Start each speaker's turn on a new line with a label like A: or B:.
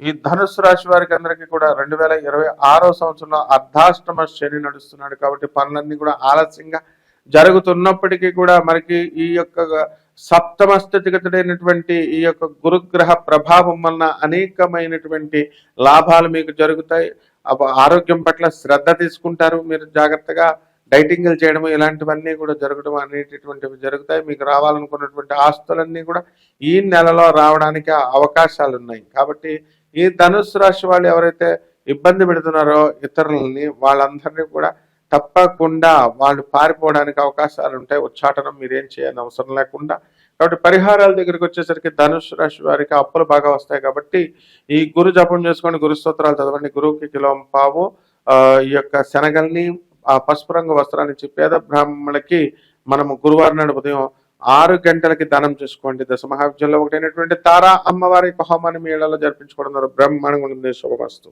A: ఈ ధనుసు రాశి వారికి అందరికీ కూడా రెండు వేల ఇరవై ఆరో సంవత్సరంలో అర్ధాష్టమ శని నడుస్తున్నాడు కాబట్టి పనులన్నీ కూడా ఆలస్యంగా జరుగుతున్నప్పటికీ కూడా మనకి ఈ యొక్క సప్తమ స్థితిగతుడైనటువంటి ఈ యొక్క గురుగ్రహ ప్రభావం వలన అనేకమైనటువంటి లాభాలు మీకు జరుగుతాయి. ఆరోగ్యం పట్ల శ్రద్ధ తీసుకుంటారు. మీరు జాగ్రత్తగా డైటింగ్లు చేయడం ఇలాంటివన్నీ కూడా జరగడం అనేటటువంటివి జరుగుతాయి. మీకు రావాలనుకున్నటువంటి ఆస్తులన్నీ కూడా ఈ నెలలో రావడానికి అవకాశాలు ఉన్నాయి కాబట్టి ఈ ధనుసు రాశి వాళ్ళు ఎవరైతే ఇబ్బంది పెడుతున్నారో ఇతరులని వాళ్ళందరినీ కూడా తప్పకుండా వాళ్ళు పారిపోవడానికి అవకాశాలు ఉంటాయి. ఉచ్చాటనం మీరేం చేయని అవసరం లేకుండా. కాబట్టి పరిహారాల దగ్గరికి వచ్చేసరికి ధనుసు రాశి వారికి అప్పులు బాగా వస్తాయి. కాబట్టి ఈ గురు జపం చేసుకొని గురు స్తోత్రాలు చదవండి. గురువుకి కిలో పావు ఈ యొక్క శనగల్ని ఆ పసుపు రంగు వస్త్రాన్ని ఇచ్చి పేద బ్రాహ్మణులకి మనము గురువారం నాడు ఉదయం ఆరు గంటలకి దానం చేసుకోండి. దశ మహావిద్యలో ఒకటైనటువంటి తారా అమ్మవారి యొక్క హోమాన్ని మీ ఇళ్ళలో జరిపించుకోవడం ద్వారా బ్రహ్మాండంగా ఉంది శుభవస్తు